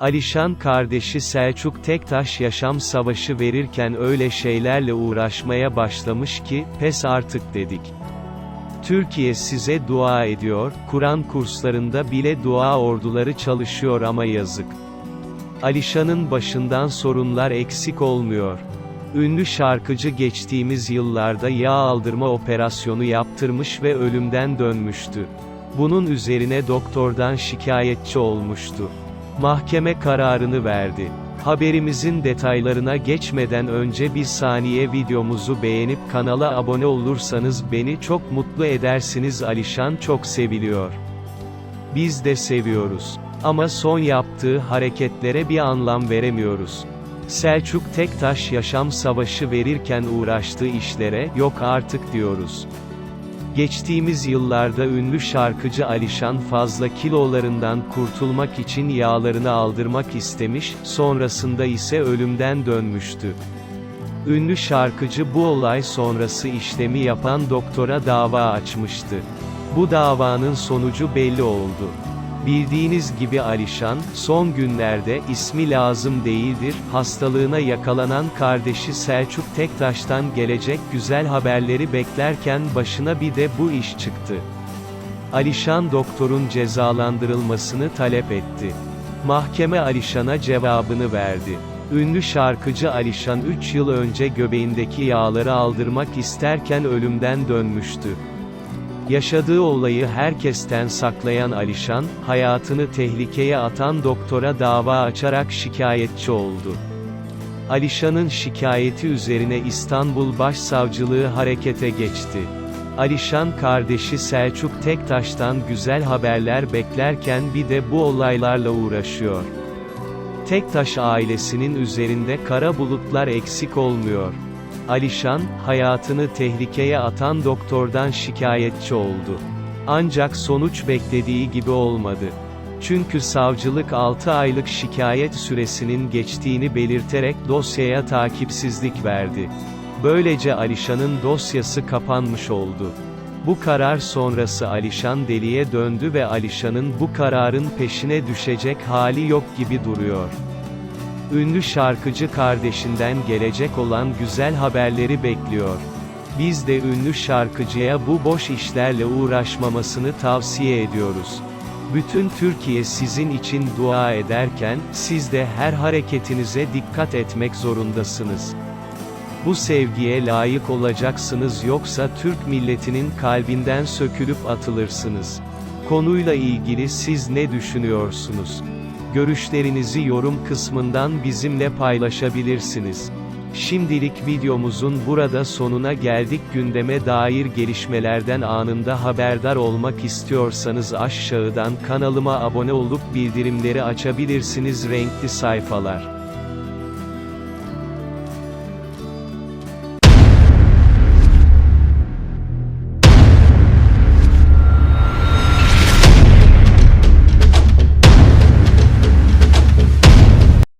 Alişan kardeşi Selçuk Tektaş yaşam savaşı verirken öyle şeylerle uğraşmaya başlamış ki, pes artık dedik. Türkiye size dua ediyor, Kur'an kurslarında bile dua orduları çalışıyor ama yazık. Alişan'ın başından sorunlar eksik olmuyor. Ünlü şarkıcı geçtiğimiz yıllarda yağ aldırma operasyonu yaptırmış ve ölümden dönmüştü. Bunun üzerine doktordan şikayetçi olmuştu. Mahkeme kararını verdi. Haberimizin detaylarına geçmeden önce bir saniye videomuzu beğenip kanala abone olursanız beni çok mutlu edersiniz Alişan çok seviliyor. Biz de seviyoruz. Ama son yaptığı hareketlere bir anlam veremiyoruz. Selçuk Tektaş yaşam savaşı verirken uğraştığı işlere, yok artık diyoruz. Geçtiğimiz yıllarda ünlü şarkıcı Alişan fazla kilolarından kurtulmak için yağlarını aldırmak istemiş, sonrasında ise ölümden dönmüştü. Ünlü şarkıcı bu olay sonrası işlemi yapan doktora dava açmıştı. Bu davanın sonucu belli oldu. Bildiğiniz gibi Alişan, son günlerde, ismi lazım değildir, hastalığına yakalanan kardeşi Selçuk Tektaş'tan gelecek güzel haberleri beklerken başına bir de bu iş çıktı. Alişan doktorun cezalandırılmasını talep etti. Mahkeme Alişan'a cevabını verdi. Ünlü şarkıcı Alişan 3 yıl önce göbeğindeki yağları aldırmak isterken ölümden dönmüştü. Yaşadığı olayı herkesten saklayan Alişan, hayatını tehlikeye atan doktora dava açarak şikayetçi oldu. Alişan'ın şikayeti üzerine İstanbul Başsavcılığı harekete geçti. Alişan kardeşi Selçuk Tektaş'tan güzel haberler beklerken bir de bu olaylarla uğraşıyor. Tektaş ailesinin üzerinde kara bulutlar eksik olmuyor. Alişan, hayatını tehlikeye atan doktordan şikayetçi oldu. Ancak sonuç beklediği gibi olmadı. Çünkü savcılık 6 aylık şikayet süresinin geçtiğini belirterek dosyaya takipsizlik verdi. Böylece Alişan'ın dosyası kapanmış oldu. Bu karar sonrası Alişan deliye döndü ve Alişan'ın bu kararın peşine düşecek hali yok gibi duruyor. Ünlü şarkıcı kardeşinden gelecek olan güzel haberleri bekliyor. Biz de ünlü şarkıcıya bu boş işlerle uğraşmamasını tavsiye ediyoruz. Bütün Türkiye sizin için dua ederken, siz de her hareketinize dikkat etmek zorundasınız. Bu sevgiye layık olacaksınız yoksa Türk milletinin kalbinden sökülüp atılırsınız. Konuyla ilgili siz ne düşünüyorsunuz? Görüşlerinizi yorum kısmından bizimle paylaşabilirsiniz. Şimdilik videomuzun burada sonuna geldik gündeme dair gelişmelerden anında haberdar olmak istiyorsanız aşağıdan kanalıma abone olup bildirimleri açabilirsiniz renkli sayfalar.